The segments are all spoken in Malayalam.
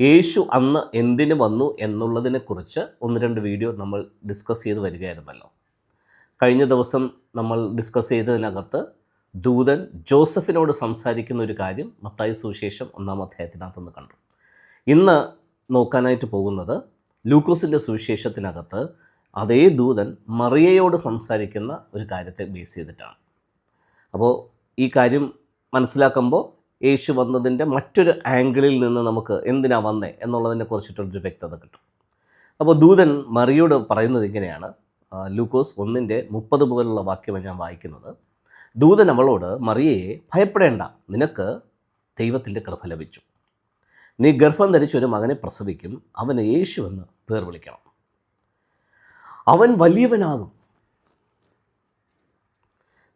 യേശു അന്ന് എന്തിന് വന്നു എന്നുള്ളതിനെക്കുറിച്ച് ഒന്ന് രണ്ട് വീഡിയോ നമ്മൾ ഡിസ്കസ് ചെയ്ത് വരികയായിരുന്നല്ലോ. കഴിഞ്ഞ ദിവസം നമ്മൾ ഡിസ്കസ് ചെയ്തതിനകത്ത് ദൂതൻ ജോസഫിനോട് സംസാരിക്കുന്ന ഒരു കാര്യം മത്തായി സുവിശേഷം ഒന്നാം അധ്യായത്തിനകത്തുനിന്ന് കണ്ടു. ഇന്ന് നോക്കാനായിട്ട് പോകുന്നത് ലൂക്കോസിന്റെ സുവിശേഷത്തിനകത്ത് അതേ ദൂതൻ മറിയയോട് സംസാരിക്കുന്ന ഒരു കാര്യത്തെ ബേസ് ചെയ്തിട്ടാണ്. അപ്പോൾ ഈ കാര്യം മനസ്സിലാക്കുമ്പോൾ യേശു വന്നതിന്റെ മറ്റൊരു ആംഗിളിൽ നിന്ന് നമുക്ക് എന്തിനാ വന്നേ എന്നുള്ളതിനെ കുറിച്ചിട്ടൊരു വ്യക്തത കിട്ടും. അപ്പോൾ ദൂതൻ മറിയോട് പറയുന്നത് ഇങ്ങനെയാണ്. ലൂക്കോസ് ഒന്നിന്റെ മുപ്പത് മുതലുള്ള വാക്യമാണ് ഞാൻ വായിക്കുന്നത്. ദൂതൻ അവളോട് മറിയയെ ഭയപ്പെടേണ്ട. നിനക്ക് ദൈവത്തിന്റെ കൃപ ലഭിച്ചു. നീ ഗർഭം ധരിച്ച ഒരു മകനെ പ്രസവിക്കും. അവന് യേശു എന്ന് പേർ വിളിക്കണം. അവൻ വലിയവനാകും.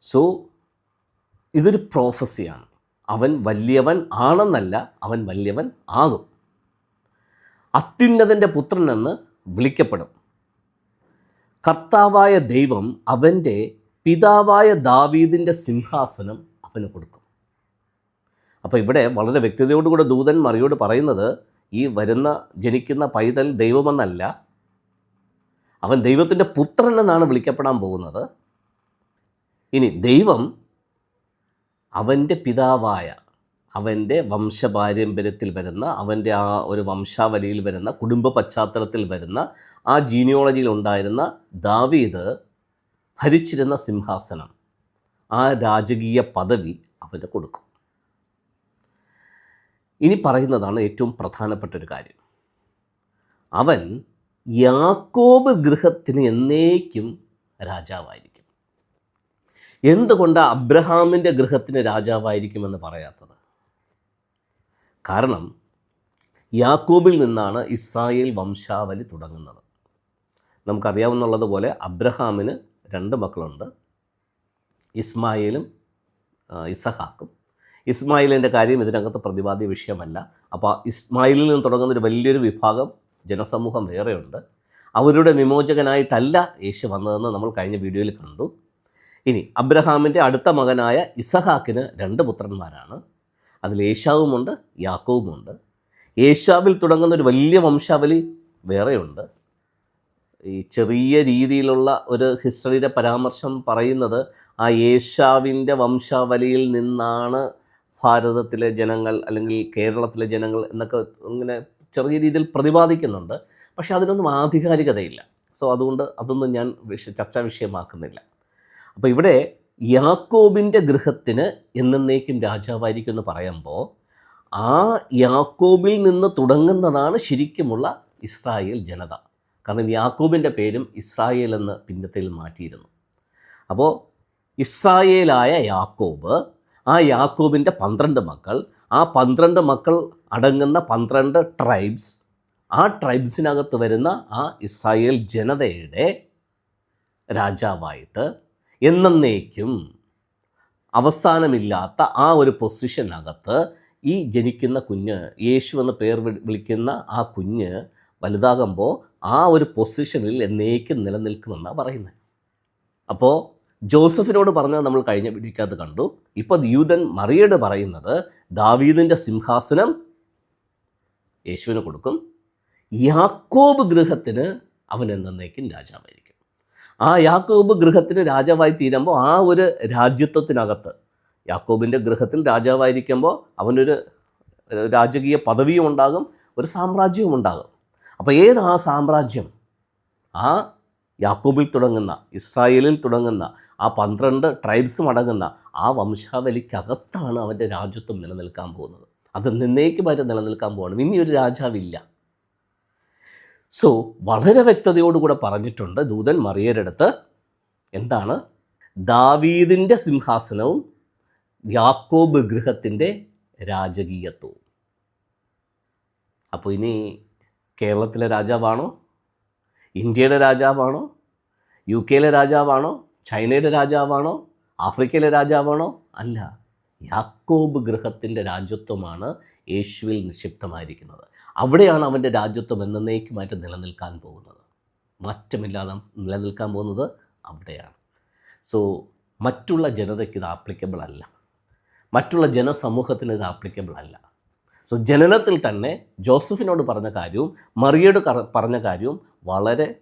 സോ ഇതൊരു പ്രോഫസിയാണ് അവൻ വലിയവൻ ആണെന്നല്ല അവൻ വലിയവൻ ആകും. അത്യുന്നതന്റെ പുത്രനെന്ന് വിളിക്കപ്പെടും. കർത്താവായ ദൈവം അവന്റെ പിതാവായ ദാവീദിന്റെ സിംഹാസനം അവന് കൊടുക്കും. അപ്പോൾ ഇവിടെ വളരെ വ്യക്തതയോടുകൂടെ ദൂതൻ മറിയോട് പറയുന്നത് ഈ വരുന്ന ജനിക്കുന്ന പൈതൽ ദൈവമെന്നല്ല അവൻ ദൈവത്തിന്റെ പുത്രൻ എന്നാണ് വിളിക്കപ്പെടാൻ പോകുന്നത്. ഇനി ദൈവം അവന്റെ പിതാവായ അവന്റെ വംശപാരമ്പര്യത്തിൽ വരുന്ന അവന്റെ ആ ഒരു വംശാവലിയിൽ വരുന്ന കുടുംബ പശ്ചാത്തലത്തിൽ വരുന്ന ആ ജീനിയോളജിയിൽ ഉണ്ടായിരുന്ന ദാവീദ് ഭരിച്ചിരുന്ന സിംഹാസനം ആ രാജകീയ പദവി അവന് കൊടുക്കും. ഇനി പറയുന്നതാണ് ഏറ്റവും പ്രധാനപ്പെട്ട ഒരു കാര്യം. അവൻ യാക്കോബ് ഗൃഹത്തിന് എന്നേക്കും രാജാവായിരിക്കും. എന്തുകൊണ്ട് അബ്രഹാമിന്റെ ഗൃഹത്തിന് രാജാവായിരിക്കുമെന്ന് പറയാത്തത്? കാരണം യാക്കോബിൽ നിന്നാണ് ഇസ്രായേൽ വംശാവലി തുടങ്ങുന്നത്. നമുക്കറിയാവുന്നുള്ളതുപോലെ അബ്രഹാമിന് രണ്ട് മക്കളുണ്ട്. ഇസ്മായിലും ഇസഹാക്കും. ഇസ്മായിലിന്റെ കാര്യം ഇതിനകത്ത് പ്രതിപാദ്യ വിഷയമല്ല. അപ്പോൾ ഇസ്മായിലിൽ നിന്ന് തുടങ്ങുന്ന ഒരു വലിയൊരു വിഭാഗം ജനസമൂഹം വേറെയുണ്ട്. അവരുടെ വിമോചകനായിട്ടല്ല യേശു വന്നതെന്ന് നമ്മൾ കഴിഞ്ഞ വീഡിയോയിൽ കണ്ടു. ഇനി അബ്രഹാമിന്റെ അടുത്ത മകനായ ഇസഹാക്കിന് രണ്ട് പുത്രന്മാരാണ്. അതിൽ ഏഷാവുമുണ്ട് യാക്കോവുമുണ്ട് ഏശാവിൽ തുടങ്ങുന്ന ഒരു വലിയ വംശാവലി വേറെയുണ്ട്. ഈ ചെറിയ രീതിയിലുള്ള ഒരു ഹിസ്റ്ററിയുടെ പരാമർശം പറയുന്നത് ആ ഏഷാവിന്റെ വംശാവലിയിൽ നിന്നാണ് ഭാരതത്തിലെ ജനങ്ങൾ അല്ലെങ്കിൽ കേരളത്തിലെ ജനങ്ങൾ എന്നൊക്കെ ഇങ്ങനെ ചെറിയ രീതിയിൽ പ്രതിപാദിക്കുന്നുണ്ട്. പക്ഷേ അതിനൊന്നും ആധികാരികതയില്ല. സോ അതുകൊണ്ട് അതൊന്നും ഞാൻ വിഷ ചർച്ചാ വിഷയമാക്കുന്നില്ല. അപ്പോൾ ഇവിടെ യാക്കോബിന്റെ ഗൃഹത്തിന് എന്നേക്കും രാജാവായിരിക്കും എന്ന് പറയുമ്പോൾ ആ യാക്കോബിൽ നിന്ന് തുടങ്ങുന്നതാണ് ശരിക്കുമുള്ള ഇസ്രായേൽ ജനത. കാരണം യാക്കോബിന്റെ പേരും ഇസ്രായേൽ എന്ന് പിന്നത്തിൽ മാറ്റിയിരുന്നു. അപ്പോൾ ഇസ്രായേലായ യാക്കോബ് ആ യാക്കോബിന്റെ പന്ത്രണ്ട് മക്കൾ ആ പന്ത്രണ്ട് മക്കൾ അടങ്ങുന്ന പന്ത്രണ്ട് ട്രൈബ്സ് ആ ട്രൈബ്സിനകത്ത് വരുന്ന ആ ഇസ്രായേൽ ജനതയുടെ രാജാവായിട്ട് എന്നേക്കും അവസാനമില്ലാത്ത ആ ഒരു പൊസിഷനകത്ത് ഈ ജനിക്കുന്ന കുഞ്ഞ് യേശു എന്ന പേർ വിളിക്കുന്ന ആ കുഞ്ഞ് വലുതാകുമ്പോൾ ആ ഒരു പൊസിഷനിൽ എന്നേക്കും നിലനിൽക്കുമെന്നാണ് പറയുന്നത് അപ്പോൾ ജോസഫിനോട് പറഞ്ഞത് നമ്മൾ കഴിഞ്ഞ വീഡിയോക്കകത്ത് കണ്ടു. ഇപ്പോൾ യൂതൻ മറിയോട് പറയുന്നത് ദാവീദിന്റെ സിംഹാസനം യേശുവിന് കൊടുക്കും യാക്കോബ് ഗൃഹത്തിന് അവൻ എന്നേക്കും രാജാവായിരിക്കും. ആ യാക്കോബ് ഗൃഹത്തിന് രാജാവായി തീരുമ്പോൾ ആ ഒരു രാജ്യത്വത്തിനകത്ത് യാക്കോബിന്റെ ഗൃഹത്തിൽ രാജാവായിരിക്കുമ്പോൾ അവനൊരു രാജകീയ പദവിയും ഉണ്ടാകും ഒരു സാമ്രാജ്യവും ഉണ്ടാകും. അപ്പോൾ ഏത് ആ സാമ്രാജ്യം? ആ യാക്കോബിൽ തുടങ്ങുന്ന ഇസ്രായേലിൽ തുടങ്ങുന്ന ആ പന്ത്രണ്ട് ട്രൈബ്സും അടങ്ങുന്ന ആ വംശാവലിക്കകത്താണ് അവന്റെ രാജ്യത്വം നിലനിൽക്കാൻ പോകുന്നത്. അത് നിന്നേക്കുമായിട്ട് നിലനിൽക്കാൻ പോകണം ഇനി ഒരു രാജാവില്ല. സോ വളരെ വ്യക്തതയോടുകൂടെ പറഞ്ഞിട്ടുണ്ട് ദൂതൻ മറിയരടുത്ത് എന്താണ്? ദാവീദിന്റെ സിംഹാസനവും യാക്കോബ് ഗൃഹത്തിന്റെ രാജകീയത്വവും. അപ്പോൾ ഇനി കേരളത്തിലെ രാജാവാണോ? ഇന്ത്യയുടെ രാജാവാണോ? യു കെയിലെ രാജാവാണോ? ചൈനയുടെ രാജാവാണോ? ആഫ്രിക്കയിലെ രാജാവാണോ? അല്ല. യാക്കോബ് ഗൃഹത്തിന്റെ രാജ്യത്വമാണ് യേശുവിൽ നിക്ഷിപ്തമായിരിക്കുന്നത്. അവിടെയാണ് അവന്റെ രാജ്യത്വം എന്നേക്കുമായിട്ട് നിലനിൽക്കാൻ പോകുന്നത്. മാറ്റമില്ലാതെ നിലനിൽക്കാൻ പോകുന്നത് അവിടെയാണ്. സോ മറ്റുള്ള ജനതയ്ക്ക് ഇത് ആപ്ലിക്കബിൾ അല്ല. മറ്റുള്ള ജനസമൂഹത്തിന് ഇത് ആപ്ലിക്കബിൾ അല്ല. സോ ജനനത്തിൽ തന്നെ ജോസഫിനോട് പറഞ്ഞ കാര്യവും മറിയോട് പറഞ്ഞ കാര്യവും വളരെ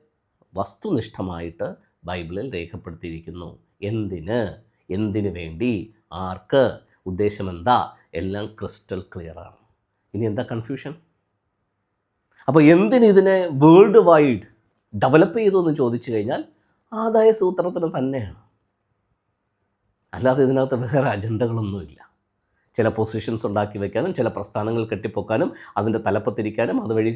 വസ്തുനിഷ്ഠമായിട്ട് ബൈബിളിൽ രേഖപ്പെടുത്തിയിരിക്കുന്നു. എന്തിന്? എന്തിനു വേണ്ടി? ആർക്ക്? ഉദ്ദേശമെന്താ? എല്ലാം ക്രിസ്റ്റൽ ക്ലിയറാണ് ഇനി എന്താ കൺഫ്യൂഷൻ അപ്പോൾ എന്തിന് ഇതിനെ വേൾഡ് വൈഡ് ഡെവലപ്പ് ചെയ്തു എന്ന് ചോദിച്ചു കഴിഞ്ഞാൽ ആദായ സൂത്രത്തിന് തന്നെയാണ്. അല്ലാതെ ഇതിനകത്ത് വേറെ അജണ്ടകളൊന്നുമില്ല. ചില പൊസിഷൻസ് ഉണ്ടാക്കി വെക്കാനും ചില പ്രസ്ഥാനങ്ങൾ കെട്ടിപ്പൊക്കാനും അതിന്റെ തലപ്പത്തിരിക്കാനും അതുവഴി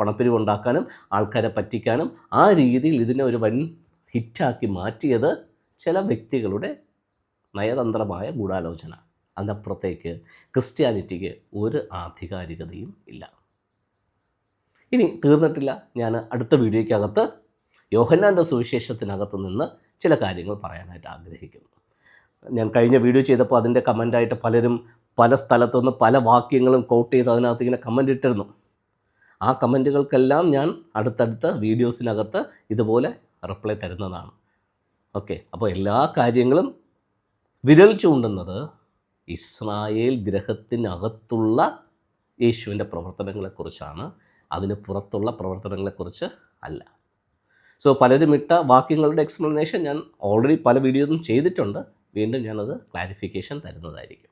പണപ്പിരിവുണ്ടാക്കാനും ആൾക്കാരെ പറ്റിക്കാനും ആ രീതിയിൽ ഇതിനെ ഒരു വൻ ഹിറ്റാക്കി മാറ്റിയത് ചില വ്യക്തികളുടെ നയതന്ത്രമായ ഗൂഢാലോചന. അതിനപ്പുറത്തേക്ക് ക്രിസ്ത്യാനിറ്റിക്ക് ഒരു ആധികാരികതയും ഇല്ല. ഇനി തീർന്നിട്ടില്ല. ഞാൻ അടുത്ത വീഡിയോയ്ക്കകത്ത് യോഹന്നാന്റെ സുവിശേഷത്തിനകത്ത് നിന്ന് ചില കാര്യങ്ങൾ പറയാനായിട്ട് ആഗ്രഹിക്കുന്നു. ഞാൻ കഴിഞ്ഞ വീഡിയോ ചെയ്തപ്പോൾ അതിന്റെ കമന്റായിട്ട് പലരും പല സ്ഥലത്തുനിന്ന് പല വാക്യങ്ങളും കോട്ട് ചെയ്ത് അതിനകത്ത് ഇങ്ങനെ കമന്റ് ഇട്ടിരുന്നു. ആ കമന്റുകൾക്കെല്ലാം ഞാൻ അടുത്തടുത്ത വീഡിയോസിനകത്ത് ഇതുപോലെ റിപ്ലൈ തരുന്നതാണ്. ഓക്കെ അപ്പോൾ എല്ലാ കാര്യങ്ങളും വിരൽ ചൂണ്ടുന്നത് ഇസ്രായേൽ ഗ്രഹത്തിനകത്തുള്ള യേശുവിന്റെ പ്രവർത്തനങ്ങളെക്കുറിച്ചാണ്. അതിന് പുറത്തുള്ള പ്രവർത്തനങ്ങളെക്കുറിച്ച് അല്ല. സോ പലരും ഇട്ട വാക്യങ്ങളുടെ എക്സ്പ്ലനേഷൻ ഞാൻ ഓൾറെഡി പല വീഡിയോസും ചെയ്തിട്ടുണ്ട്. വീണ്ടും ഞാനത് ക്ലാരിഫിക്കേഷൻ തരുന്നതായിരിക്കും.